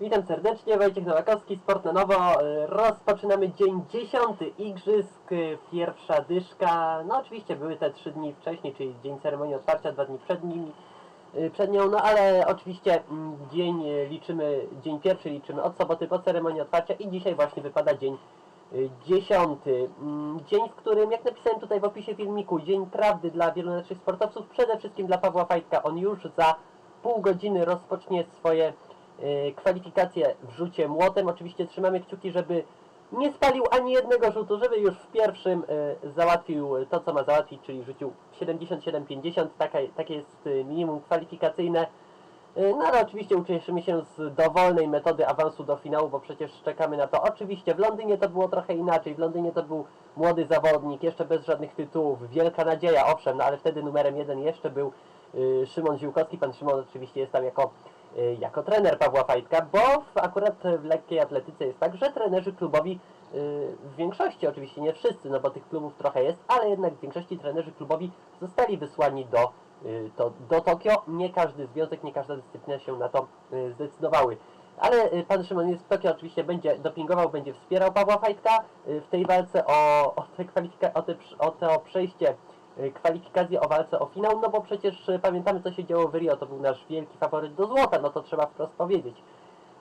Witam serdecznie, Wojciech Nowakowski, Sport na Nowo. Y, Rozpoczynamy dzień dziesiąty Igrzysk, y, pierwsza dyszka. No oczywiście były te trzy dni wcześniej, czyli dzień ceremonii otwarcia, dwa dni przed nimi, y, przed nią, no ale oczywiście mm, dzień liczymy, dzień pierwszy liczymy od soboty po ceremonii otwarcia i dzisiaj właśnie wypada dzień dziesiąty. Mm, Dzień, w którym, jak napisałem tutaj w opisie filmiku, dzień prawdy dla wielu naszych sportowców, przede wszystkim dla Pawła Fajtka. On już za pół godziny rozpocznie swoje y, kwalifikacje w rzucie młotem. Oczywiście trzymamy kciuki, żeby nie spalił ani jednego rzutu, żeby już w pierwszym y, załatwił to, co ma załatwić, czyli rzucił 77-50. Taka, takie jest y, minimum kwalifikacyjne. No ale oczywiście ucieszymy się z dowolnej metody awansu do finału, bo przecież czekamy na to. Oczywiście w Londynie to było trochę inaczej. W Londynie to był młody zawodnik, jeszcze bez żadnych tytułów. Wielka nadzieja, owszem, no ale wtedy numerem jeden jeszcze był Szymon Ziłkowski. Pan Szymon oczywiście jest tam jako, jako trener Pawła Fajtka, bo w, akurat w lekkiej atletyce jest tak, że trenerzy klubowi y, w większości, oczywiście nie wszyscy, no bo tych klubów trochę jest, ale jednak w większości trenerzy klubowi zostali wysłani do y, to do Tokio. Nie każdy związek, nie każda dyscyplina się na to y, zdecydowały. Ale y, pan Szymon jest w Tokio, oczywiście będzie dopingował, będzie wspierał Pawła Fajtka y, w tej walce o, o, te kwalifika- o, te, o to przejście y, kwalifikacji, o walce o finał, no bo przecież y, pamiętamy co się działo w Rio, to był nasz wielki faworyt do złota, no to trzeba wprost powiedzieć.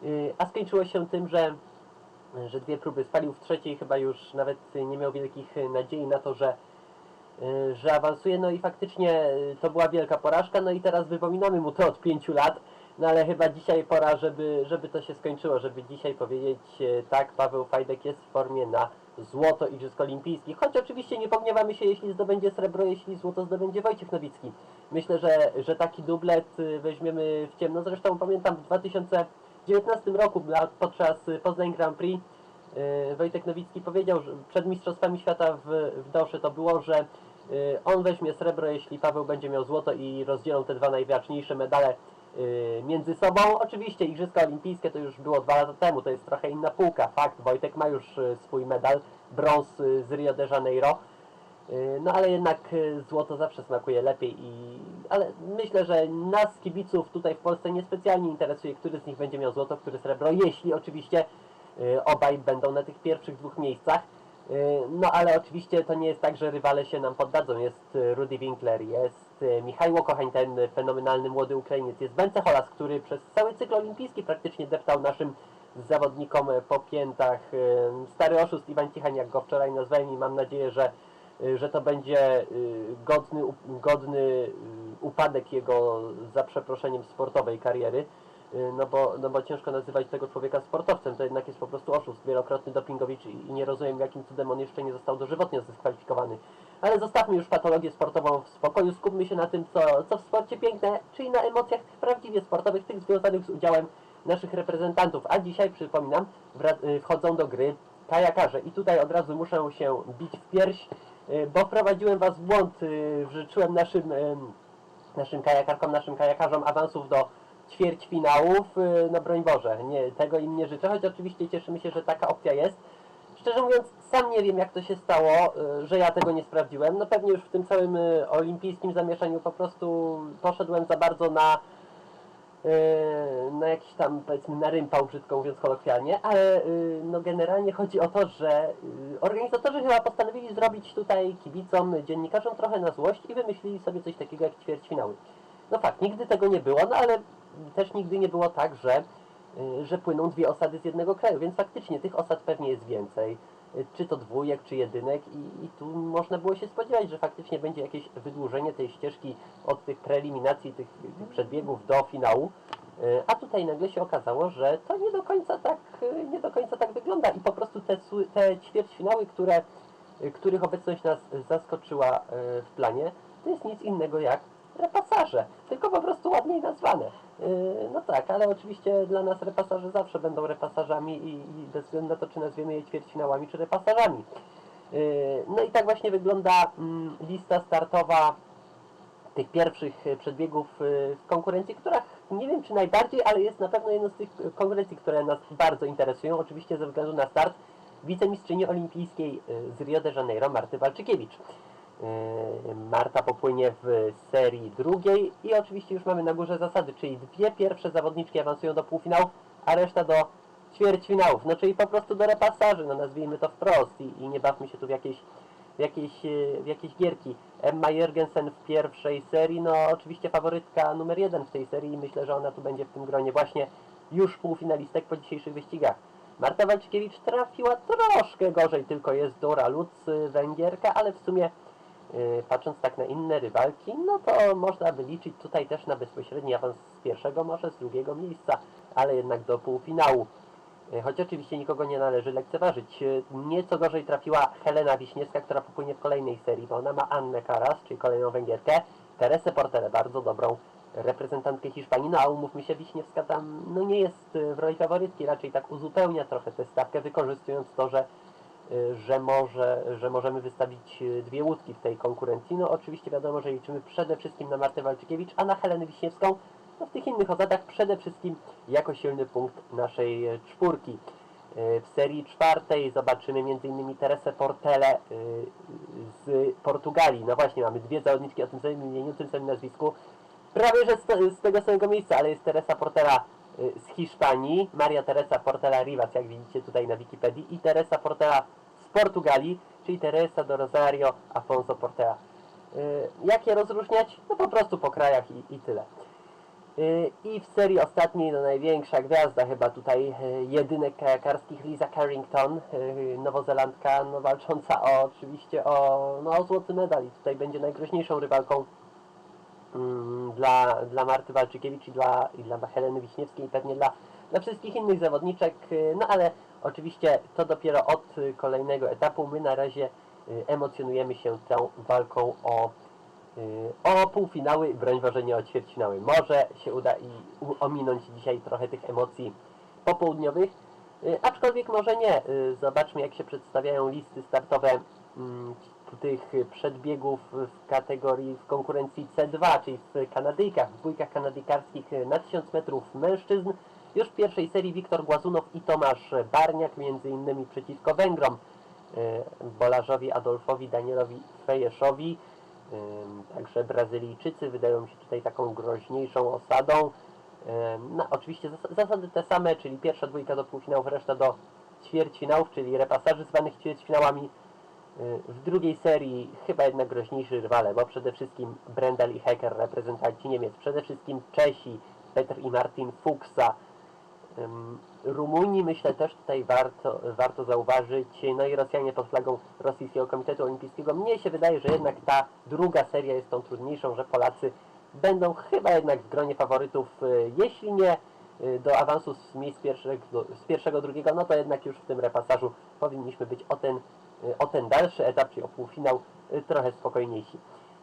Y, A skończyło się tym, że że dwie próby spalił w trzeciej, chyba już nawet nie miał wielkich nadziei na to, że że awansuje, no i faktycznie to była wielka porażka, no i teraz wypominamy mu to od pięciu lat, no ale chyba dzisiaj pora, żeby, żeby to się skończyło, żeby dzisiaj powiedzieć tak, Paweł Fajdek jest w formie na złoto Igrzysk Olimpijskich, choć oczywiście nie pogniewamy się, jeśli zdobędzie srebro, jeśli złoto zdobędzie Wojciech Nowicki. Myślę, że, że taki dublet y, weźmiemy w ciemno, zresztą pamiętam w 2019 roku podczas Poznań Grand Prix y, Wojtek Nowicki powiedział, że przed Mistrzostwami Świata w, w Dosze to było, że y, on weźmie srebro, jeśli Paweł będzie miał złoto i rozdzielą te dwa najważniejsze medale między sobą. Oczywiście Igrzyska Olimpijskie to już było dwa lata temu, to jest trochę inna półka. Fakt, Wojtek ma już y, swój medal, brąz y, z Rio de Janeiro. Y, No ale jednak y, złoto zawsze smakuje lepiej i... Ale myślę, że nas kibiców tutaj w Polsce niespecjalnie interesuje, który z nich będzie miał złoto, który srebro, jeśli oczywiście y, obaj będą na tych pierwszych dwóch miejscach. Y, No ale oczywiście to nie jest tak, że rywale się nam poddadzą. Jest y, Rudy Winkler, jest y, Michał Kochań, ten fenomenalny młody Ukrainiec, jest Bence Holas, który przez cały cykl olimpijski praktycznie deptał naszym zawodnikom e, po piętach. Y, Stary oszust Iwan Cichań, jak go wczoraj nazwałem i mam nadzieję, że, y, że to będzie godny, godny upadek jego, za przeproszeniem, sportowej kariery. No bo, no bo ciężko nazywać tego człowieka sportowcem, to jednak jest po prostu oszust, wielokrotny dopingowicz i, nie rozumiem jakim cudem on jeszcze nie został dożywotnio zdyskwalifikowany. Ale zostawmy już patologię sportową w spokoju, skupmy się na tym, co, co w sporcie piękne, czyli na emocjach prawdziwie sportowych, tych związanych z udziałem naszych reprezentantów. A dzisiaj, przypominam, y, wchodzą do gry kajakarze. I tutaj od razu muszę się bić w pierś, y, bo wprowadziłem Was w błąd, życzyłem naszym, naszym kajakarkom, naszym kajakarzom awansów do ćwierćfinałów. Y, No broń Boże, nie, tego im nie życzę, choć oczywiście cieszymy się, że taka opcja jest. Szczerze mówiąc, sam nie wiem jak to się stało, y, że ja tego nie sprawdziłem. No pewnie już w tym całym y, olimpijskim zamieszaniu po prostu poszedłem za bardzo na Yy, no jakiś tam powiedzmy na rympał, brzydko mówiąc kolokwialnie, ale no generalnie chodzi o to, że organizatorzy chyba postanowili zrobić tutaj kibicom, dziennikarzom trochę na złość i wymyślili sobie coś takiego jak ćwierćfinały. No fakt, nigdy tego nie było, no ale też nigdy nie było tak, że, że płyną dwie osady z jednego kraju, więc faktycznie tych osad pewnie jest więcej. Czy to dwójek, czy jedynek i, i tu można było się spodziewać, że faktycznie będzie jakieś wydłużenie tej ścieżki od tych preeliminacji, tych, tych przedbiegów do finału. Yy, A tutaj nagle się okazało, że to nie do końca tak, yy, nie do końca tak wygląda i po prostu te, te ćwierćfinały, które, yy, których obecność nas zaskoczyła w planie, to jest nic innego jak repasaże, tylko po prostu ładniej nazwane. Yy, No tak, ale oczywiście dla nas repasaże zawsze będą repasażami i, i bez względu na to, czy nazwiemy je ćwierćfinałami, czy repasażami. Yy, No i tak właśnie wygląda mm, lista startowa tych pierwszych e, przedbiegów w konkurencji, która nie wiem czy najbardziej, ale jest na pewno jedną z tych konkurencji, które nas bardzo interesują, oczywiście ze względu na start wicemistrzyni olimpijskiej z Rio de Janeiro, Marty Walczykiewicz. E, Marta popłynie w serii drugiej i oczywiście już mamy na górze zasady, czyli dwie pierwsze zawodniczki awansują do półfinału, a reszta do ćwierćfinałów, no czyli po prostu do repasaży, no nazwijmy to wprost i, i nie bawmy się tu w jakieś, w jakieś, e, w jakieś gierki. Emma Jürgensen w pierwszej serii, no oczywiście faworytka numer jeden w tej serii i myślę, że ona tu będzie w tym gronie właśnie już półfinalistek po dzisiejszych wyścigach. Marta Walczykiewicz trafiła troszkę gorzej, tylko jest Dora Lutz, y, Węgierka, ale w sumie patrząc tak na inne rywalki, no to można by liczyć tutaj też na bezpośredni awans z pierwszego, może z drugiego miejsca, ale jednak do półfinału. Y, Choć oczywiście nikogo nie należy lekceważyć. Y, Nieco gorzej trafiła Helena Wiśniewska, która popłynie w kolejnej serii, bo ona ma Annę Karas, czyli kolejną Węgierkę, Teresę Portele, bardzo dobrą reprezentantkę Hiszpanii, no a umówmy się, Wiśniewska tam no nie jest y, w roli faworytki, raczej tak uzupełnia trochę tę stawkę, wykorzystując to, że, y, że, może, że możemy wystawić y, dwie łódki w tej konkurencji. No oczywiście wiadomo, że liczymy przede wszystkim na Martę Walczykiewicz, a na Helenę Wiśniewską no w tych innych osadach przede wszystkim jako silny punkt naszej e, czwórki. W serii czwartej zobaczymy m.in. Teresę Portele z Portugalii. No właśnie, mamy dwie zawodniczki o tym samym imieniu, tym samym nazwisku. Prawie że z, z tego samego miejsca, ale jest Teresa Portela z Hiszpanii, Maria Teresa Portela Rivas, jak widzicie tutaj na Wikipedii, i Teresa Portela z Portugalii, czyli Teresa do Rosario Afonso Portela. E, Jak je rozróżniać? No po prostu po krajach i, i tyle. Y, I w serii ostatniej, no największa gwiazda chyba tutaj y, jedynek kajakarskich Lisa Carrington, y, nowozelandka, no walcząca o, oczywiście o, no, o złoty medal i tutaj będzie najgroźniejszą rywalką dla, dla Marty Walczykiewicz i dla, i dla Heleny Wiśniewskiej i pewnie dla, dla wszystkich innych zawodniczek, y, no ale oczywiście to dopiero od kolejnego etapu. My na razie y, emocjonujemy się tą walką o y, o półfinały, broń Boże nie o ćwierćfinały. Może się uda i ominąć dzisiaj trochę tych emocji popołudniowych, aczkolwiek może nie. Zobaczmy jak się przedstawiają listy startowe mm, tych przedbiegów w kategorii w konkurencji C2, czyli w Kanadyjkach, w dwójkach kanadyjkarskich na 1000 metrów mężczyzn. Już w pierwszej serii Wiktor Głazunow i Tomasz Barniak, między innymi przeciwko Węgrom, y, Bolarzowi Adolfowi Danielowi Fejeszowi. Ym, Także Brazylijczycy wydają się tutaj taką groźniejszą osadą. Ym, No, oczywiście zas- zasady te same, czyli pierwsza dwójka do półfinałów, reszta do ćwierćfinałów, czyli repasaży zwanych ćwierćfinałami. W drugiej serii chyba jednak groźniejszy rywale, bo przede wszystkim Brendel i Hecker, reprezentanci Niemiec, przede wszystkim Czesi, Petr i Martin Fuchsa, Rumunii myślę też tutaj warto, warto zauważyć, no i Rosjanie pod flagą Rosyjskiego Komitetu Olimpijskiego. Mnie się wydaje, że jednak ta druga seria jest tą trudniejszą, że Polacy będą chyba jednak w gronie faworytów, y, jeśli nie y, do awansu z miejsc pierwszego, z pierwszego, drugiego, no to jednak już w tym repasażu powinniśmy być o ten, y, o ten dalszy etap, czyli o półfinał, y, trochę spokojniejsi.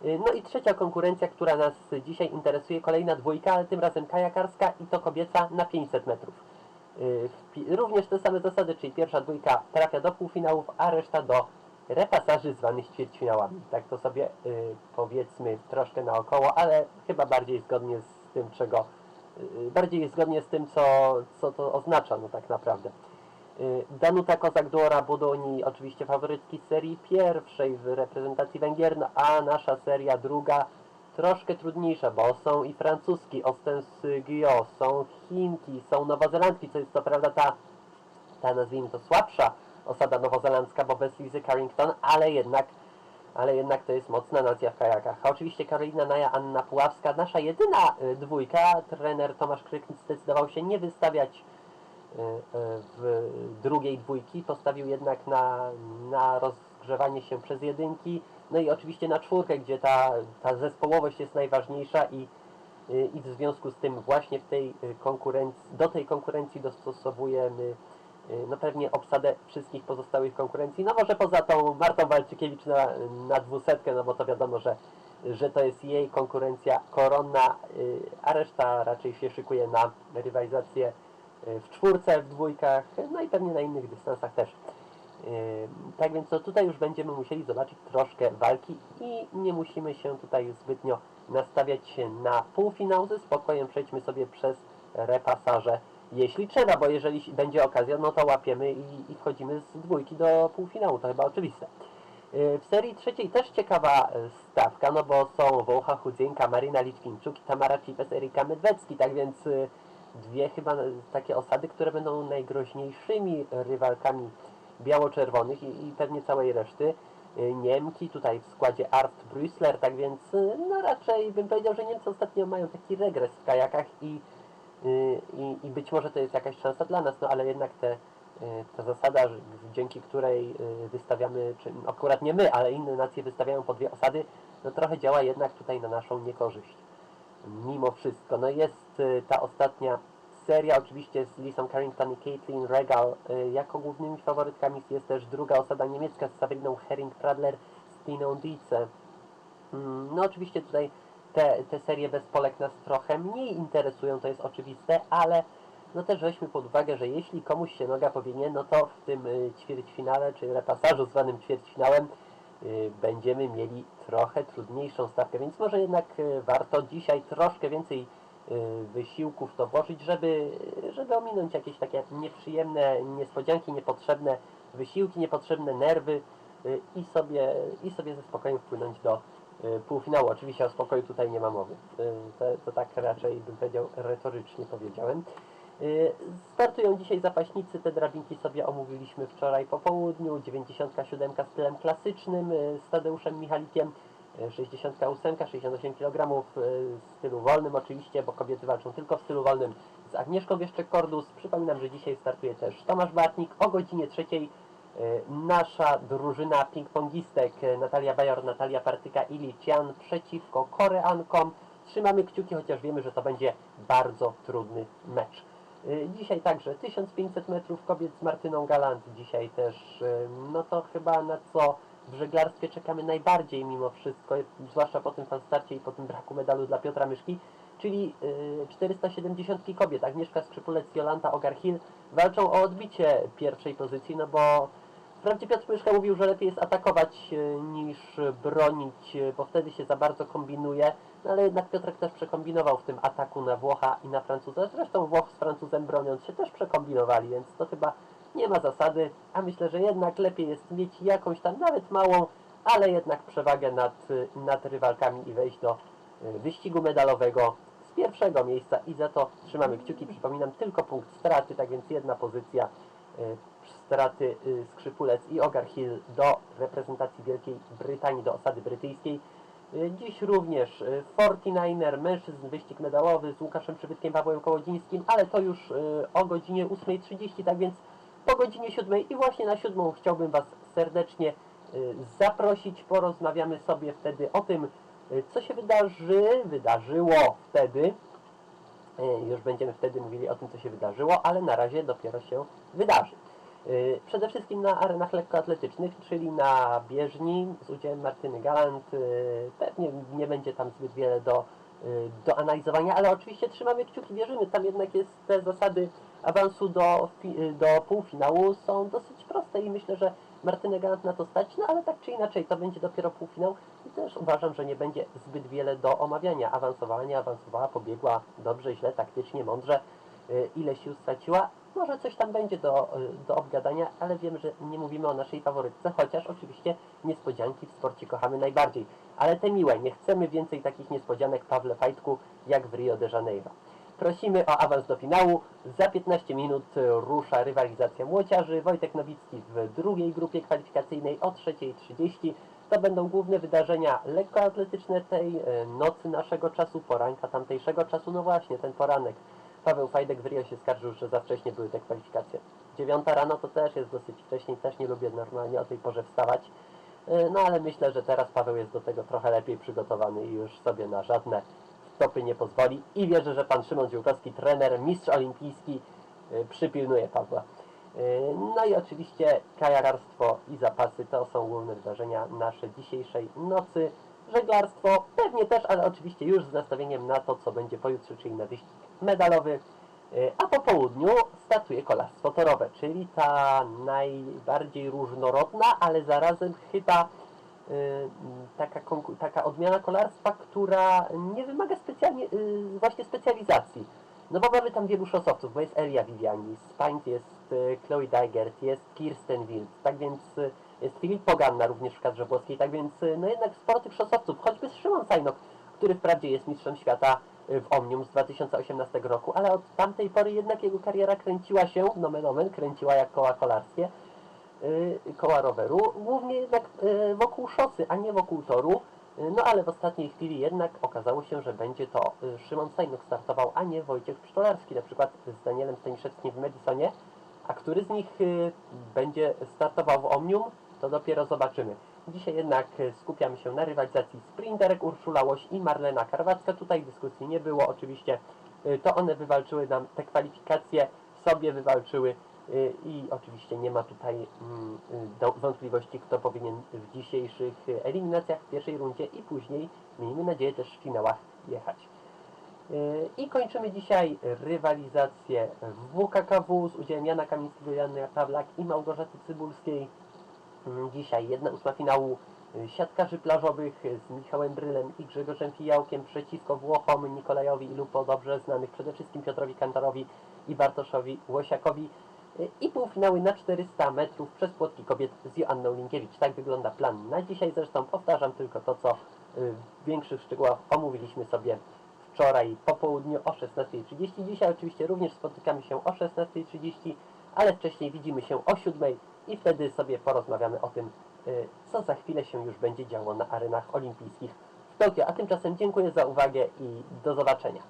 Y, No i trzecia konkurencja, która nas dzisiaj interesuje, kolejna dwójka, ale tym razem kajakarska i to kobieca na 500 metrów. Y, Również te same zasady, czyli pierwsza dwójka trafia do półfinałów, a reszta do repasaży zwanych ćwierćfinałami. Tak to sobie y, powiedzmy troszkę naokoło, ale chyba bardziej zgodnie z tym, czego y, bardziej zgodnie z tym, co, co to oznacza, no tak naprawdę. Y, Danuta Kozak-Dłora Budoni, oczywiście faworytki serii pierwszej w reprezentacji Węgier, no a nasza seria druga troszkę trudniejsza, bo są i francuski Ostens Guillot, są Chinki, są Nowozelandki, co jest to prawda ta, ta nazwijmy to słabsza osada nowozelandzka, bo bez Lizy Carrington, ale jednak ale jednak to jest mocna nacja w kajakach. A oczywiście Karolina Naja, Anna Puławska, nasza jedyna y, dwójka, trener Tomasz Kryknik zdecydował się nie wystawiać w drugiej dwójki, postawił jednak na, na rozgrzewanie się przez jedynki, no i oczywiście na czwórkę, gdzie ta, ta zespołowość jest najważniejsza i, y, i w związku z tym właśnie w tej konkurencji, do tej konkurencji dostosowujemy no pewnie obsadę wszystkich pozostałych konkurencji, no może poza tą Martą Walczykiewicz na, na dwusetkę, no bo to wiadomo, że, że to jest jej konkurencja koronna, a reszta raczej się szykuje na rywalizację w czwórce, w dwójkach, no i pewnie na innych dystansach też. Y, Tak więc to tutaj już będziemy musieli zobaczyć troszkę walki i nie musimy się tutaj zbytnio nastawiać na półfinał. Ze spokojem przejdźmy sobie przez repasaże, jeśli trzeba, bo jeżeli będzie okazja, no to łapiemy i, i wchodzimy z dwójki do półfinału, to chyba oczywiste. Y, W serii trzeciej też ciekawa y, stawka, no bo są Wołcha Chudzienka, Marina Liczkińczuk i Tamara Cipes, Erika Medwecki, tak więc y, dwie chyba takie osady, które będą najgroźniejszymi rywalkami biało-czerwonych i, i pewnie całej reszty. Y, Niemki tutaj w składzie Art Brüssler, tak więc y, no raczej bym powiedział, że Niemcy ostatnio mają taki regres w kajakach i, y, i, i być może to jest jakaś szansa dla nas, no ale jednak te, ta zasada, dzięki której wystawiamy, czy akurat nie my, ale inne nacje wystawiają po dwie osady, no trochę działa jednak tutaj na naszą niekorzyść. Mimo wszystko, no jest y, ta ostatnia seria oczywiście z Lisą Carrington i Caitlin Regal y, jako głównymi faworytkami jest też druga osada niemiecka z Sabriną Herring-Pradler z Tiną Dice. Mm, No oczywiście tutaj te, te serie bez Polek nas trochę mniej interesują, to jest oczywiste, ale no też weźmy pod uwagę, że jeśli komuś się noga powinie, no to w tym y, ćwierćfinale, czy repasażu zwanym ćwierćfinałem będziemy mieli trochę trudniejszą stawkę, więc może jednak y, warto dzisiaj troszkę więcej y, wysiłków to włożyć, żeby, żeby ominąć jakieś takie nieprzyjemne niespodzianki, niepotrzebne wysiłki, niepotrzebne nerwy y, i sobie, i sobie ze spokojem wpłynąć do półfinału. Oczywiście o spokoju tutaj nie ma mowy. To, to tak raczej bym powiedział retorycznie powiedziałem. Y, Startują dzisiaj zapaśnicy, te drabinki sobie omówiliśmy wczoraj po południu. 97 stylem klasycznym y, z Tadeuszem Michalikiem, y, 68, 68 kg w stylu wolnym oczywiście, bo kobiety walczą tylko w stylu wolnym z Agnieszką Wieszczek-Kordus. Przypominam, że dzisiaj startuje też Tomasz Bartnik o godzinie trzeciej. y, Nasza drużyna ping-pongistek Natalia Bajor, Natalia Partyka i Lician przeciwko Koreankom. Trzymamy kciuki, chociaż wiemy, że to będzie bardzo trudny mecz. Y, Dzisiaj także 1500 metrów kobiet z Martyną Galant. Dzisiaj też, y, no to chyba na co w żeglarstwie czekamy najbardziej mimo wszystko, zwłaszcza po tym falstarcie i po tym braku medalu dla Piotra Myszki, czyli y, 470 kobiet. Agnieszka Skrzypulec, Jolanta Ogar-Hill walczą o odbicie pierwszej pozycji, no bo Wprawdzie Piotr Myszka mówił, że lepiej jest atakować e, niż bronić, e, bo wtedy się za bardzo kombinuje, no ale jednak Piotrek też przekombinował w tym ataku na Włocha i na Francuza. Zresztą Włoch z Francuzem broniąc się też przekombinowali, więc to chyba nie ma zasady, a myślę, że jednak lepiej jest mieć jakąś tam nawet małą, ale jednak przewagę nad, nad rywalkami i wejść do e, wyścigu medalowego z pierwszego miejsca i za to trzymamy kciuki. Przypominam, tylko punkt straty, tak więc jedna pozycja straty y, Skrzypulec i Ogar Hill do reprezentacji Wielkiej Brytanii, do osady brytyjskiej. Y, Dziś również y, 49er, mężczyzn, wyścig medalowy z Łukaszem Przybytkiem, Pawłem Kołodzińskim, ale to już y, o godzinie 8.30, tak więc po godzinie 7 i właśnie na 7 chciałbym Was serdecznie y, zaprosić. Porozmawiamy sobie wtedy o tym, y, co się wydarzy, wydarzyło wtedy. Y, Już będziemy wtedy mówili o tym, co się wydarzyło, ale na razie dopiero się wydarzy. Y, Przede wszystkim na arenach lekkoatletycznych, czyli na bieżni z udziałem Martyny Galant. y, Pewnie nie będzie tam zbyt wiele do, y, do analizowania, ale oczywiście trzymamy kciuki, wierzymy. Tam jednak jest te zasady awansu do, do półfinału są dosyć proste i myślę, że Martynę Galant na to stać, no ale tak czy inaczej to będzie dopiero półfinał i też uważam, że nie będzie zbyt wiele do omawiania. Awansowała, nie awansowała, pobiegła dobrze, źle, taktycznie, mądrze, ile sił straciła. Może coś tam będzie do, y, do obgadania, ale wiem, że nie mówimy o naszej faworytce, chociaż oczywiście niespodzianki w sporcie kochamy najbardziej. Ale te miłe, nie chcemy więcej takich niespodzianek Pawle Fajtku jak w Rio de Janeiro. Prosimy o awans do finału. Za 15 minut rusza rywalizacja młociarzy. Wojtek Nowicki w drugiej grupie kwalifikacyjnej o 3.30. To będą główne wydarzenia lekkoatletyczne tej y, nocy naszego czasu, poranka tamtejszego czasu. No właśnie, ten poranek. Paweł Fajdek w Rio się skarżył, że za wcześnie były te kwalifikacje. Dziewiąta rano to też jest dosyć wcześnie, też nie lubię normalnie o tej porze wstawać. Y, No ale myślę, że teraz Paweł jest do tego trochę lepiej przygotowany i już sobie na żadne stopy nie pozwoli. I wierzę, że pan Szymon Dziłkowski, trener, mistrz olimpijski, y, przypilnuje Pawła. Y, No i oczywiście kajararstwo i zapasy to są główne wydarzenia nasze dzisiejszej nocy. Żeglarstwo pewnie też, ale oczywiście już z nastawieniem na to, co będzie pojutrze, czyli na wyścig medalowy. Y, A po południu startuje kolarstwo torowe, czyli ta najbardziej różnorodna, ale zarazem chyba y, taka, taka odmiana kolarstwa, która nie wymaga specjalnie, y, właśnie specjalizacji. No bo mamy tam wielu szosowców, bo jest Elia Viviani, Paint jest Chloe Dygert, jest Kirsten Wild, tak więc jest Filip Poganna również w kadrze włoskiej, tak więc no jednak sporo tych szosowców, choćby Szymon Sajnok, który wprawdzie jest mistrzem świata w Omnium z 2018 roku, ale od tamtej pory jednak jego kariera kręciła się, nomen omen, kręciła jak koła kolarskie, y, koła roweru, głównie jednak y, wokół szosy, a nie wokół toru. Y, No ale w ostatniej chwili jednak okazało się, że będzie to y, Szymon Stajnuk startował, a nie Wojciech Pszczolarski, na przykład z Danielem Staniszewskim w Medisonie. A który z nich y, będzie startował w Omnium, to dopiero zobaczymy. Dzisiaj jednak y, skupiamy się na rywalizacji sprinterek Urszula Łoś i Marlena Karwacka. Tutaj dyskusji nie było, oczywiście y, to one wywalczyły nam te kwalifikacje, sobie wywalczyły y, i oczywiście nie ma tutaj mm, wątpliwości, kto powinien w dzisiejszych eliminacjach w pierwszej rundzie i później, miejmy nadzieję, też w finałach jechać. I kończymy dzisiaj rywalizację w WKKW z udziałem Jana Kamińskiego, Janny Pawlak i Małgorzaty Cybulskiej. Dzisiaj jedna ósma finału y, siatkarzy plażowych z Michałem Brylem i Grzegorzem Fijałkiem przeciwko Włochom, Nikolajowi i Lupo, dobrze znanych przede wszystkim Piotrowi Kantorowi i Bartoszowi Łosiakowi. Y, I półfinały na 400 metrów przez płotki kobiet z Joanną Linkiewicz. Tak wygląda plan na dzisiaj. Zresztą powtarzam tylko to, co y, w większych szczegółach omówiliśmy sobie wczoraj po południu o 16.30. Dzisiaj oczywiście również spotykamy się o 16.30, ale wcześniej widzimy się o 7.00 i wtedy sobie porozmawiamy o tym, y, co za chwilę się już będzie działo na arenach olimpijskich w Tokio. A tymczasem dziękuję za uwagę i do zobaczenia.